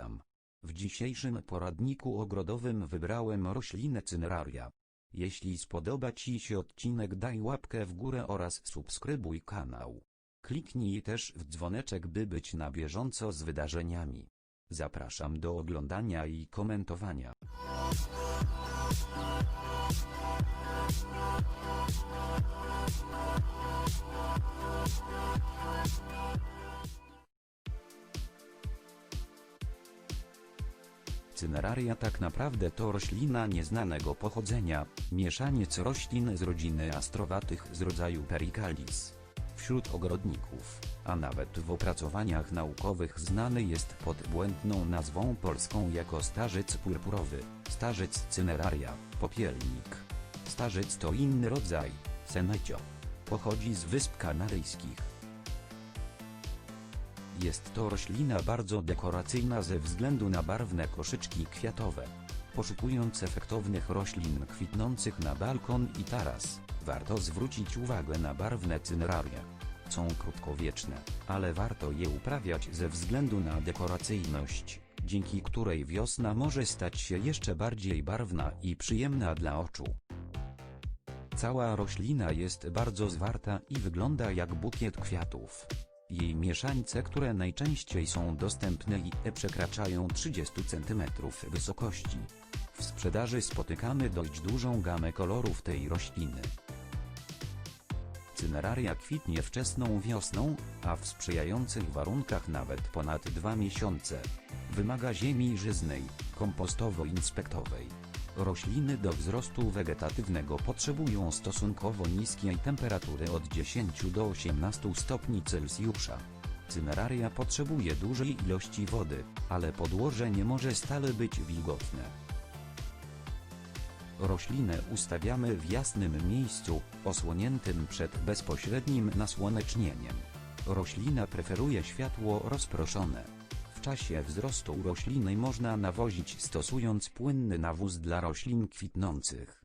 witam. W dzisiejszym poradniku ogrodowym wybrałem roślinę cyneraria. Jeśli spodoba Ci się odcinek daj łapkę w górę oraz subskrybuj kanał. Kliknij też w dzwoneczek by być na bieżąco z wydarzeniami. Zapraszam do oglądania i komentowania. Cyneraria tak naprawdę to roślina nieznanego pochodzenia, mieszaniec roślin z rodziny astrowatych z rodzaju Pericalis. Wśród ogrodników, a nawet w opracowaniach naukowych znany jest pod błędną nazwą polską jako starzec purpurowy, starzec cyneraria, popielnik. Starzec to inny rodzaj, senecio. Pochodzi z Wysp Kanaryjskich. Jest to roślina bardzo dekoracyjna ze względu na barwne koszyczki kwiatowe. Poszukując efektownych roślin kwitnących na balkon i taras, warto zwrócić uwagę na barwne cyneraria. Są krótkowieczne, ale warto je uprawiać ze względu na dekoracyjność, dzięki której wiosna może stać się jeszcze bardziej barwna i przyjemna dla oczu. Cała roślina jest bardzo zwarta i wygląda jak bukiet kwiatów. Jej mieszańce, które najczęściej są dostępne i e przekraczają 30 cm wysokości. W sprzedaży spotykamy dość dużą gamę kolorów tej rośliny. Cyneraria kwitnie wczesną wiosną, a w sprzyjających warunkach nawet ponad dwa miesiące. Wymaga ziemi żyznej, kompostowo-inspektowej. Rośliny do wzrostu wegetatywnego potrzebują stosunkowo niskiej temperatury od 10 do 18 stopni Celsjusza. Cyneraria potrzebuje dużej ilości wody, ale podłoże nie może stale być wilgotne. Roślinę ustawiamy w jasnym miejscu, osłoniętym przed bezpośrednim nasłonecznieniem. Roślina preferuje światło rozproszone. W czasie wzrostu rośliny można nawozić stosując płynny nawóz dla roślin kwitnących.